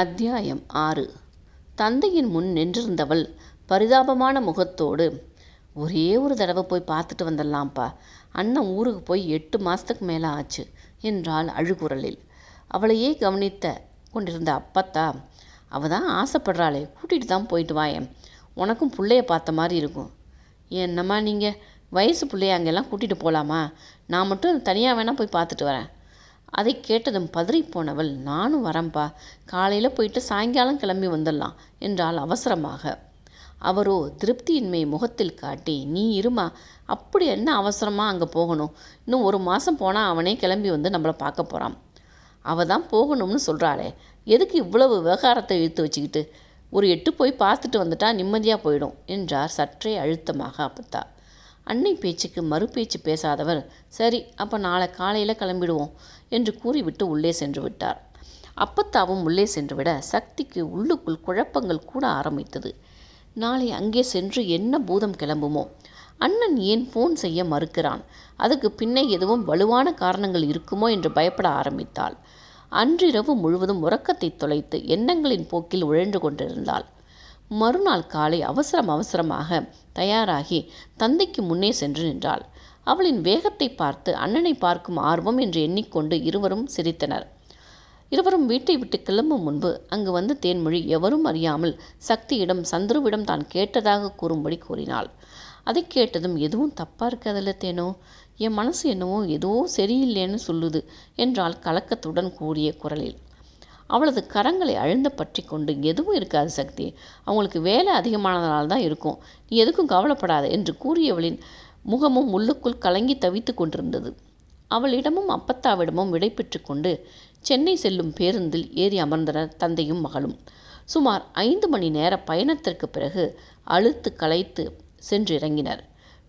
அத்தியாயம் ஆறு. தந்தையின் முன் நின்றிருந்தவள் பரிதாபமான முகத்தோடு ஒரே ஒரு தடவை போய் பார்த்துட்டு வந்துடலாம்ப்பா அண்ணன் ஊருக்கு போய் எட்டு மாதத்துக்கு மேலே ஆச்சு என்றாள் அழுகுரலில். அவளையே கவனித்த கொண்டிருந்த அப்பத்தா அவள் தான் ஆசைப்படுறாளே கூட்டிகிட்டு தான் போயிட்டு வாயேன். உனக்கும் பிள்ளைய பார்த்த மாதிரி இருக்கும். என்னம்மா நீங்கள் வயசு பிள்ளைய அங்கெல்லாம் கூட்டிகிட்டு போகலாமா நான் மட்டும் தனியாக வேணால் போய் பார்த்துட்டு வரேன். அதை கேட்டதும் பதறிப்போனவள் நானும் வரேன்ப்பா காலையில் போயிட்டு சாயங்காலம் கிளம்பி வந்துடலாம் என்றால் அவசரமாக. அவரோ திருப்தியின்மை முகத்தில் காட்டி நீ இருமா. அப்படி என்ன அவசரமாக அங்கே போகணும்? இன்னும் ஒரு மாதம் போனால் அவனே கிளம்பி வந்து நம்மளை பார்க்க போகிறான் அவள் தான் போகணும்னு சொல்கிறாளே எதுக்கு இவ்வளவு விவகாரத்தை இழுத்து வச்சுக்கிட்டு? ஒரு எட்டு போய் பார்த்துட்டு வந்துட்டா நிம்மதியாக போயிடும் என்றார் சற்றே அழுத்தமாக அப்பத்தா. அன்னை பேச்சுக்கு மறுபேச்சு பேசாதவர். சரி அப்போ நாளை காலையில் கிளம்பிடுவோம் என்று கூறிவிட்டு உள்ளே சென்று விட்டார். அப்பத்தாவும் உள்ளே சென்றுவிட சக்திக்கு உள்ளுக்குள் குழப்பங்கள் கூட ஆரம்பித்தது. நாளை அங்கே சென்று என்ன பூதம் கிளம்புமோ? அண்ணன் ஏன் ஃபோன் செய்ய மறுக்கிறான்? அதுக்கு பின்னே எதுவும் வலுவான காரணங்கள் இருக்குமோ என்று பயப்பட ஆரம்பித்தாள். அன்றிரவு முழுவதும் உறக்கத்தை தொலைத்து எண்ணங்களின் போக்கில் உழன்று கொண்டிருந்தாள். மறுநாள் காலை அவசரம் அவசரமாக தயாராகி தந்தைக்கு முன்னே சென்று நின்றாள். அவளின் வேகத்தை பார்த்து அண்ணனை பார்க்கும் ஆர்வம் என்று எண்ணிக்கொண்டு இருவரும் சிரித்தனர். இருவரும் வீட்டை விட்டு கிளம்பும் முன்பு அங்கு வந்து தேன்மொழி எவரும் அறியாமல் சக்தியிடம் சந்துருவிடம் தான் கேட்டதாக கூறும்படி கூறினாள். அதை கேட்டதும் எதுவும் தப்பாக இருக்காதில்ல தேனோ? என் மனசு என்னவோ ஏதோ சரியில்லைன்னு சொல்லுது என்றால் கலக்கத்துடன் கூடிய குரலில். அவளது கரங்களை அழுந்த பற்றி கொண்டு எதுவும் இருக்காது சக்தி. அவங்களுக்கு வேலை அதிகமானதனால தான் இருக்கும். நீ எதுக்கும் கவலைப்படாத என்று கூறியவளின் முகமும் உள்ளுக்குள் கலங்கி தவித்து கொண்டிருந்தது. அவளிடமும் அப்பத்தாவிடமும் விடைபெற்று கொண்டு சென்னை செல்லும் பேருந்தில் ஏறி அமர்ந்தனர் தந்தையும் மகளும். சுமார் ஐந்து மணி நேர பயணத்திற்கு பிறகு அழுத்து களைத்து சென்று இறங்கினர்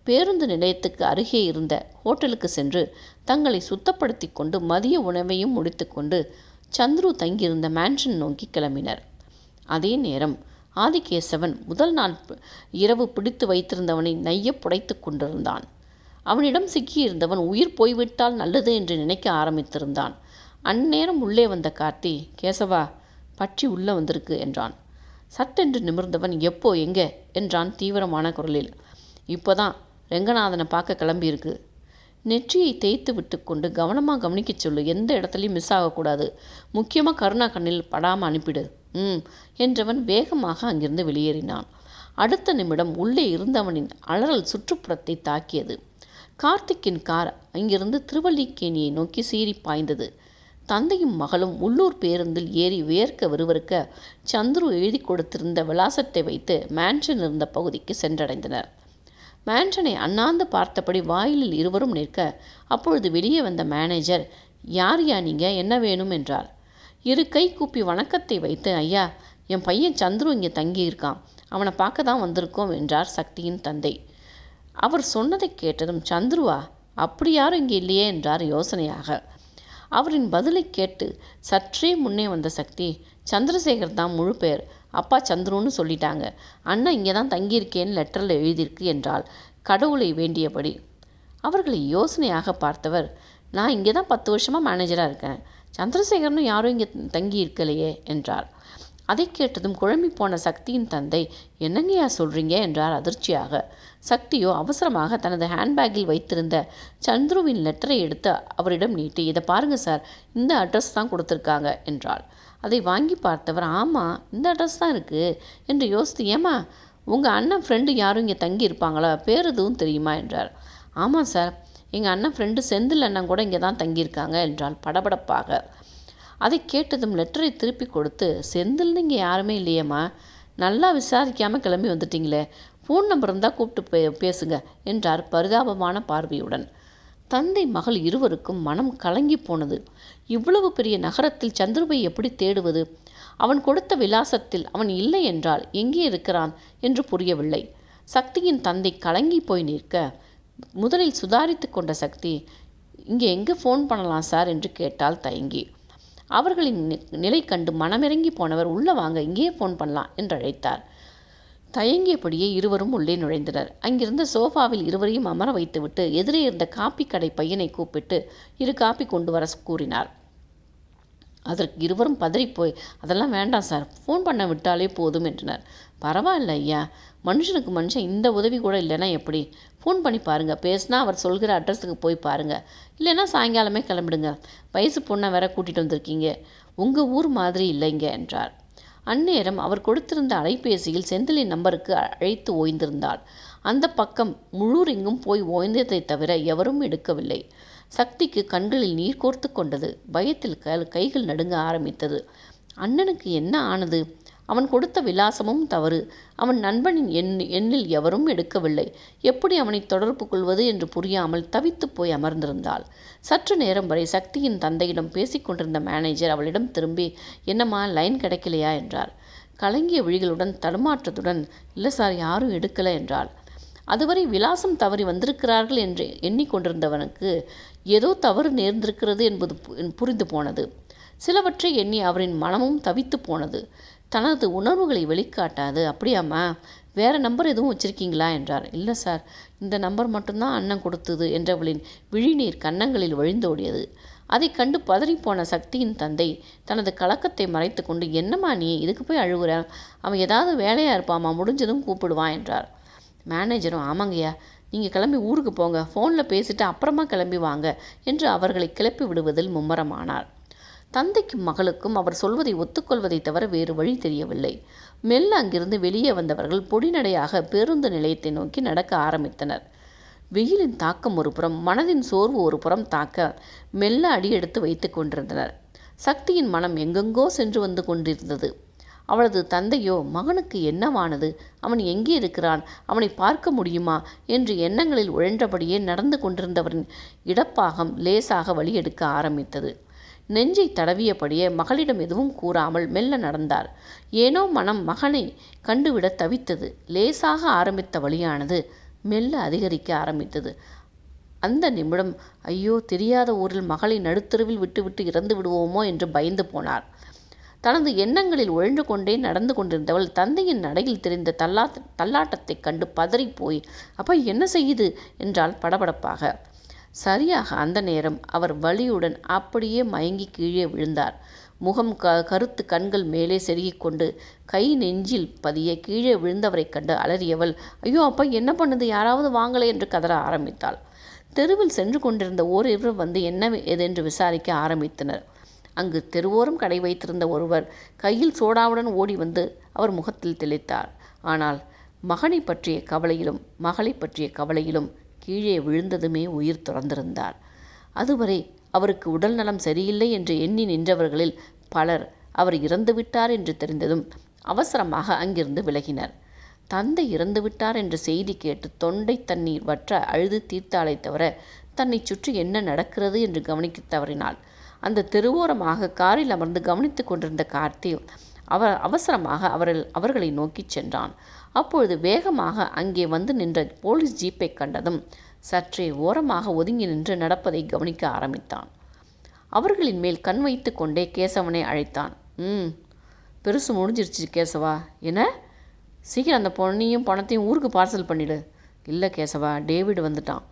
பேருந்து நிலையத்துக்கு அருகே இருந்த ஹோட்டலுக்கு சென்று தங்களை சுத்தப்படுத்தி கொண்டு மதிய உணவையும் முடித்துக்கொண்டு சந்துரு தங்கியிருந்த மேன்ஷன் நோக்கி கிளம்பினர். அதே நேரம் ஆதிகேசவன் முதல் நாள் இரவு பிடித்து வைத்திருந்தவனை நைய புடைத்து கொண்டிருந்தான். அவனிடம் சிக்கியிருந்தவன் உயிர் போய்விட்டால் நல்லது என்று நினைக்க ஆரம்பித்திருந்தான். அந்நேரம் உள்ளே வந்த கார்த்தி கேசவா பற்றி உள்ளே வந்திருக்கு என்றான். சட்டென்று நிமிர்ந்தவன் எப்போ எங்கே? என்றான் தீவிரமான குரலில். இப்போதான் ரெங்கநாதனை பார்க்க கிளம்பியிருக்கு. நெற்றியை தேய்த்து விட்டு கொண்டு கவனமாக கவனிக்க சொல்லு. எந்த இடத்துலையும் மிஸ் ஆகக்கூடாது. முக்கியமாக கருணா கண்ணில் படாமல் அனுப்பிடு. ம் என்றவன் வேகமாக அங்கிருந்து வெளியேறினான். அடுத்த நிமிடம் உள்ளே இருந்தவனின் அலறல் சுற்றுப்புறத்தை தாக்கியது. கார்த்திக்கின் கார் அங்கிருந்து திருவல்லிக்கேணியை நோக்கி சீறி பாய்ந்தது. தந்தையும் மகளும் உள்ளூர் பேருந்தில் ஏறி வேர்க்க விறுவிறுக்க சந்துரு எழுதி கொடுத்திருந்த விலாசத்தை வைத்து மேன்ஷன் இருந்த பகுதிக்கு சென்றடைந்தனர். மேன்ஷனை அண்ணாந்து பார்த்தபடி வாயிலில் இருவரும் நிற்க அப்பொழுது வெளியே வந்த மேனேஜர் யார் யா நீங்கள் என்ன வேணும்? என்றார். இரு கை கூப்பி வணக்கத்தை வைத்து ஐயா என் பையன் சந்துரு இங்கே தங்கியிருக்கான். அவனை பார்க்க தான் வந்திருக்கோம் என்றார் சக்தியின் தந்தை. அவர் சொன்னதை கேட்டதும் சந்துருவா அப்படி யாரும் இங்கே இல்லையே என்றார் யோசனையாக. அவரின் பதிலை கேட்டு சற்றே முன்னே வந்த சக்தி சந்திரசேகர் தான் முழு பெயர் அப்பா சந்துருன்னு சொல்லிட்டாங்க. அண்ணன் இங்கே தான் தங்கியிருக்கேன்னு லெட்டரில் எழுதியிருக்கு என்றால் கடவுளை வேண்டியபடி. அவர்களை யோசனையாக பார்த்தவர் நான் இங்கே தான் பத்து வருஷமாக மேனேஜராக இருக்கேன். சந்திரசேகரனும் யாரும் இங்கே தங்கி இருக்கலையே என்றார். அதை கேட்டதும் குழம்பி போன சக்தியின் தந்தை என்னங்கய்யா சொல்கிறீங்க என்றார் அதிர்ச்சியாக. சக்தியோ அவசரமாக தனது ஹேண்ட்பேக்கில் வைத்திருந்த சந்துருவின் லெட்டரை எடுத்து அவரிடம் நீட்டி இதை பாருங்கள் சார் இந்த அட்ரஸ் தான் கொடுத்துருக்காங்க என்றாள். அதை வாங்கி பார்த்தவர் ஆமாம் இந்த அட்ரஸ் தான் இருக்குது என்று யோசித்து ஏமா உங்கள் அண்ணன் ஃப்ரெண்டு யாரும் இங்கே தங்கியிருப்பாங்களா பேர் எதுவும் தெரியுமா? என்றார். ஆமாம் சார் எங்கள் அண்ணன் ஃப்ரெண்டு செந்தில் அண்ணன் கூட இங்கே தான் தங்கியிருக்காங்க என்றால் படபடப்பாக. அதை கேட்டதும் லெட்டரை திருப்பி கொடுத்து செந்தில்னு இங்கே யாருமே இல்லையேம்மா. நல்லா விசாரிக்காமல் கிளம்பி வந்துட்டீங்களே. ஃபோன் நம்பர் இருந்தால் கூப்பிட்டு பே பேசுங்க என்றார் பரிதாபமான பார்வையுடன். தந்தை மகள் இருவருக்கும் மனம் கலங்கி போனது. இவ்வளவு பெரிய நகரத்தில் சந்துருவை எப்படி தேடுவது? அவன் கொடுத்த விலாசத்தில் அவன் இல்லை என்றால் எங்கே இருக்கிறான் என்று புரியவில்லை. சக்தியின் தந்தை கலங்கி போய் நிற்க முதலில் சுதாரித்து கொண்ட சக்தி இங்கே எங்கே ஃபோன் பண்ணலாம் சார் என்று கேட்டால் தயங்கி அவர்களின் நிலை கண்டு மனமிறங்கி போனவர் உள்ளே வாங்க இங்கேயே ஃபோன் பண்ணலாம் என்று அழைத்தார் தயங்கியபடியே இருவரும் உள்ளே நுழைந்தனர். அங்கிருந்த சோஃபாவில் இருவரையும் அமர வைத்துவிட்டு எதிரே இருந்த காப்பி கடை பையனை கூப்பிட்டு இரு காப்பி கொண்டு வர கூறினார். அதற்கு இருவரும் பதறிப்போய் அதெல்லாம் வேண்டாம் சார் ஃபோன் பண்ண விட்டாலே போதும் என்றனர். பரவாயில்ல ஐயா மனுஷனுக்கு மனுஷன் இந்த உதவி கூட இல்லைன்னா எப்படி? ஃபோன் பண்ணி பாருங்கள் பேசினா அவர் சொல்கிற அட்ரஸுக்கு போய் பாருங்கள் இல்லைன்னா சாயங்காலமே கிளம்பிடுங்க. வயசு பொண்ணை வேற கூட்டிகிட்டு வந்திருக்கீங்க. உங்கள் ஊர் மாதிரி இல்லைங்க என்றார். அந்நேரம் அவர் கொடுத்திருந்த அலைபேசியில் செந்திலின் நம்பருக்கு அழைத்து ஓய்ந்திருந்தாள். அந்த பக்கம் முழு போய் ஓய்ந்ததை தவிர எவரும் எடுக்கவில்லை. சக்திக்கு கண்களில் நீர் கோர்த்து கொண்டது. பயத்தில் க கைகள் நடுங்க ஆரம்பித்தது. அண்ணனுக்கு என்ன ஆனது? அவன் கொடுத்த விலாசமும் தவறு. அவன் நண்பனின் எண் எண்ணில் எவரும் எடுக்கவில்லை. எப்படி அவனை தொடர்பு கொள்வது என்று புரியாமல் தவித்து போய் அமர்ந்திருந்தாள். சற்று நேரம் வரை சக்தியின் தந்தையிடம் பேசிக்கொண்டிருந்த மேனேஜர் அவளிடம் திரும்பி என்னம்மா லைன் கிடைக்கலையா? என்றார் கலங்கிய விழிகளுடன் தடுமாற்றத்துடன் இல்லை சார் யாரும் எடுக்கலை என்றாள். அதுவரை விலாசம் தவறி வந்திருக்கிறார்கள் என்று எண்ணிக்கொண்டிருந்தவனுக்கு ஏதோ தவறு நேர்ந்திருக்கிறது என்பது புரிந்து போனது. சிலவற்றை எண்ணி அவரின் மனமும் தவித்து போனது. தனது உணர்வுகளை வெளிக்காட்டாது. அப்படியாம்மா? வேறு நம்பர் எதுவும் வச்சுருக்கீங்களா? என்றார். இல்லை சார் இந்த நம்பர் மட்டும்தான் அண்ணன் கொடுத்தது என்றவளின் விழிநீர் கன்னங்களில் வழிந்தோடியது. அதை கண்டு பதறிப்போன சக்தியின் தந்தை தனது கலக்கத்தை மறைத்து கொண்டு என்னம்மா நீ? இதுக்கு போய் அழுகுற? அவன் ஏதாவது வேலையாக இருப்பாமா முடிஞ்சதும் கூப்பிடுவான் என்றார். மேனேஜரும் ஆமாங்கய்யா. நீங்கள் கிளம்பி ஊருக்கு போங்க. ஃபோனில் பேசிட்டு அப்புறமா கிளம்பி வாங்க என்று அவர்களை கிளப்பி விடுவதில் மும்மரமானார். தந்தைக்கும் மகளுக்கும் அவர் சொல்வதை ஒத்துக்கொள்வதை தவிர வேறு வழி தெரியவில்லை. மெல்ல அங்கிருந்து வெளியே வந்தவர்கள் பொடிநடையாக பேருந்து நிலையத்தை நோக்கி நடக்க ஆரம்பித்தனர். வெயிலின் தாக்கம் ஒரு புறம் மனதின் சோர்வு ஒரு புறம் தாக்க மெல்ல அடியெடுத்து வைத்து கொண்டிருந்தனர். சக்தியின் மனம் எங்கெங்கோ சென்று வந்து கொண்டிருந்தது. அவளது தந்தையோ மகனுக்கு என்னவானது? அவன் எங்கே இருக்கிறான்? அவனை பார்க்க முடியுமா? என்று எண்ணங்களில் உழன்றபடியே நடந்து கொண்டிருந்தவரின் இடப்பாகம் லேசாக வழி எடுக்க ஆரம்பித்தது. நெஞ்சை தடவியபடியே மகளிடம் எதுவும் கூறாமல் மெல்ல நடந்தார். ஏனோ மனம் மகனை கண்டுவிட தவித்தது. லேசாக ஆரம்பித்த வழியானது மெல்ல அதிகரிக்க ஆரம்பித்தது. அந்த நிமிடம் ஐயோ தெரியாத ஊரில் மகளை நடுத்தருவில் விட்டுவிட்டு இறந்து விடுவோமோ? என்று பயந்து போனார். தனது எண்ணங்களில் ஒழுந்து கொண்டே நடந்து கொண்டிருந்தவள் தந்தையின் நடையில் தெரிந்த தள்ளா தள்ளாட்டத்தைக் கண்டு பதறிப்போய் அப்பா என்ன செய்யுது? என்றால் படபடப்பாக. சரியாக அந்த நேரம் அவர் வலியுடன் அப்படியே மயங்கி கீழே விழுந்தார். முகம் க கருத்து கண்கள் மேலே செருகிக் கொண்டு கை நெஞ்சில் பதிய கீழே விழுந்தவரைக் கண்டு அலறியவள் ஐயோ அப்பா என்ன பண்ணுது? யாராவது வாங்கலை என்று கதற ஆரம்பித்தாள். தெருவில் சென்று கொண்டிருந்த ஓரிருவர் வந்து என்ன ஏதென்று விசாரிக்க ஆரம்பித்தனர். அங்கு தெருவோரம் கடை வைத்திருந்த ஒருவர் கையில் சோடாவுடன் ஓடி வந்து அவர் முகத்தில் தெளித்தார். ஆனால் மகனை பற்றிய கவலையிலும் மகளை பற்றிய கவலையிலும் கீழே விழுந்ததுமே உயிர் துறந்திருந்தார். அதுவரை அவருக்கு உடல் நலம் சரியில்லை என்று எண்ணி நின்றவர்களில் பலர் அவர் இறந்துவிட்டார் என்று தெரிந்ததும் அவசரமாக அங்கிருந்து விலகினர். தந்தை இறந்துவிட்டார் என்ற செய்தி கேட்டு தொண்டை தண்ணீர் வற்ற அழுது தீர்த்தாலை தவிர தன்னை சுற்றி என்ன நடக்கிறது என்று கவனிக்க தவறினாள். அந்த தெருவோரமாக காரில் அமர்ந்து கவனித்து கொண்டிருந்த கார்த்தி அவ அவசரமாக அவர்கள் அவர்களை நோக்கி சென்றான். அப்பொழுது வேகமாக அங்கே வந்து நின்ற போலீஸ் ஜீப்பை கண்டதும் சற்றே ஓரமாக ஒதுங்கி நின்று நடப்பதை கவனிக்க ஆரம்பித்தான். அவர்களின் மேல் கண் வைத்து கொண்டே கேசவனை அழைத்தான். ம் பெருசு முடிஞ்சிருச்சு கேசவா? என்ன? சீக்கிரம் அந்த பொண்ணையும் பணத்தையும் ஊருக்கு பார்சல் பண்ணிடு. இல்லை கேசவா டேவிட் வந்துட்டான்.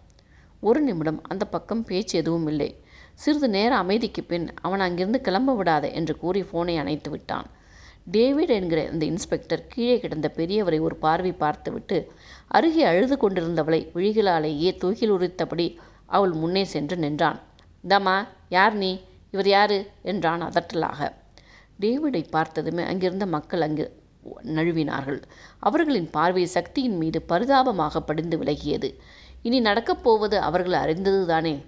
ஒரு நிமிடம் அந்த பக்கம் பேச்சு எதுவும் இல்லை. சிறிது நேர அமைதிக்கு பின் அவன் அங்கிருந்து கிளம்ப விடாத என்று கூறி ஃபோனை அணைத்து விட்டான். டேவிட் என்கிற அந்த இன்ஸ்பெக்டர் கீழே கிடந்த பெரியவரை ஒரு பார்வை பார்த்துவிட்டு அருகே அழுது கொண்டிருந்தவளை விழிகளாலேயே தூக்கில் உரித்தபடி அவள் முன்னே சென்று நின்றான். தமா யார் நீ? இவர் யாரு? என்றான் அதட்டலாக. டேவிடை பார்த்ததுமே அங்கிருந்த மக்கள் அங்கு நழுவினார்கள். அவர்களின் பார்வை சக்தியின் மீது பரிதாபமாக படிந்து விலகியது. இனி நடக்கப் போவது அவர்கள் அறிந்ததுதானே?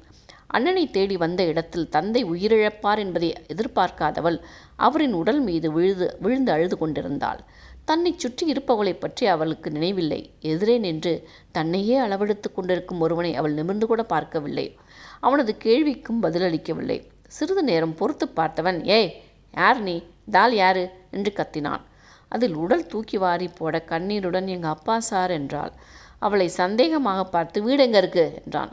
அண்ணனை தேடி வந்த இடத்தில் தந்தை உயிரிழப்பார் என்பதை எதிர்பார்க்காதவள் அவரின் உடல் மீது விழுது விழுந்து அழுது கொண்டிருந்தாள். தன்னை சுற்றி இருப்பவளை பற்றி அவளுக்கு நினைவில்லை. எதிரே நின்று தன்னையே அளவெடுத்து கொண்டிருக்கும் ஒருவனை அவள் நிமிர்ந்து கூட பார்க்கவில்லை. அவனது கேள்விக்கும் பதிலளிக்கவில்லை. சிறிது நேரம் பொறுத்து பார்த்தவன் ஏய் யார் நீ? தால் யாரு? என்று கத்தினான். அதில் உடல் தூக்கி வாரி போட கண்ணீருடன் எங்கள் அப்பா சார் என்றாள். அவளை சந்தேகமாக பார்த்து வீடு எங்கே இருக்கு? என்றான்.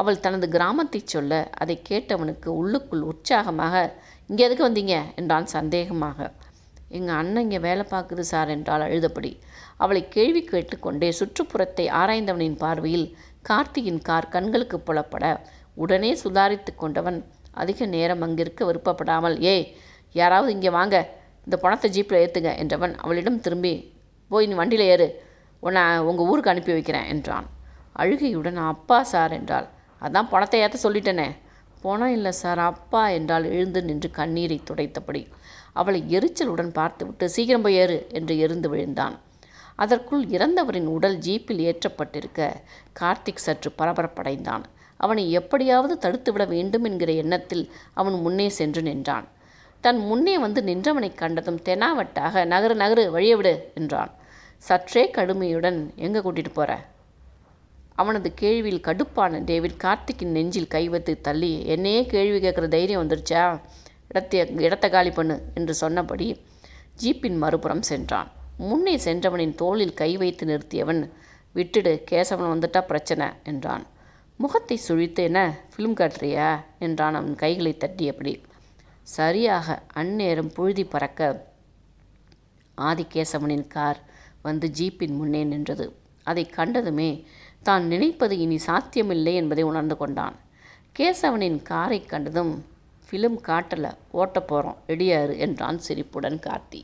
அவள் தனது கிராமத்தை சொல்ல அதை கேட்டவனுக்கு உள்ளுக்குள் உற்சாகமாக இங்கே எதுக்கு வந்தீங்க? என்றான் சந்தேகமாக. எங்கள் அண்ணன் இங்கே வேலை பார்க்குது சார் என்றால் அழுதபடி. அவளை கேள்வி கேட்டுக்கொண்டே சுற்றுப்புறத்தை ஆராய்ந்தவனின் பார்வையில் கார்த்தியின் கார் கண்களுக்கு புலப்பட உடனே சுதாரித்து கொண்டவன் அதிக நேரம் அங்கிருக்க விருப்பப்படாமல் ஏய் யாராவது இங்கே வாங்க இந்த பணத்தை ஜீப்பில் ஏற்றுங்க என்றவன் அவளிடம் திரும்பி போய் நீ வண்டியில் ஏறு உன்னை உங்கள் ஊருக்கு அனுப்பி வைக்கிறேன் என்றான். அழுகையுடன் அப்பா சார் என்றாள். அதான் பணத்தை ஏற்ற சொல்லிட்டேனே. பணம் இல்லை சார் அப்பா என்றால் எழுந்து நின்று கண்ணீரை துடைத்தபடி. அவளை எரிச்சலுடன் பார்த்துவிட்டு சீக்கிரம் போய் ஏறு என்று எரிந்து விழுந்தான். அதற்குள் இறந்தவரின் உடல் ஜீப்பில் ஏற்றப்பட்டிருக்க கார்த்திக் சற்று பரபரப்படைந்தான். அவனை எப்படியாவது தடுத்துவிட வேண்டும் என்கிற எண்ணத்தில் அவன் முன்னே சென்று நின்றான். தன் முன்னே வந்து நின்றவனை கண்டதும் தெனாவட்டாக நகரு நகரு வழிய விடு என்றான். சற்றே கடுமையுடன் எங்கே கூட்டிகிட்டு போகிற அவனது கேள்வியில் கடுப்பான டேவிட் கார்த்திக்கின் நெஞ்சில் கை வைத்து தள்ளி என்னையே கேள்வி கேட்குற தைரியம் வந்துருச்சா? இடத்தை இடத்தை காலி பண்ணு என்று சொன்னபடி ஜீப்பின் மறுபுறம் சென்றான். முன்னே சென்றவனின் தோளில் கை வைத்து நிறுத்தியவன் விட்டுடு கேசவன் வந்துட்டா பிரச்சனை என்றான். முகத்தை சுழித்து என்ன ஃபிலிம் காட்டுறியா? என்றான் அவன் கைகளை தட்டியபடி. சரியாக அந்நேரம் புழுதி பறக்க ஆதிகேசவனின் கார் வந்து ஜீப்பின் முன்னே நின்றது. அதை கண்டதுமே தான் நினைப்பது இனி சாத்தியமில்லை என்பதை உணர்ந்து கொண்டான். கேசவனின் காரை கண்டதும் ஃபிலிம் காட்டலை ஓட்ட போகிறோம் ரெடியாரு என்றான் சிரிப்புடன் கார்த்தி.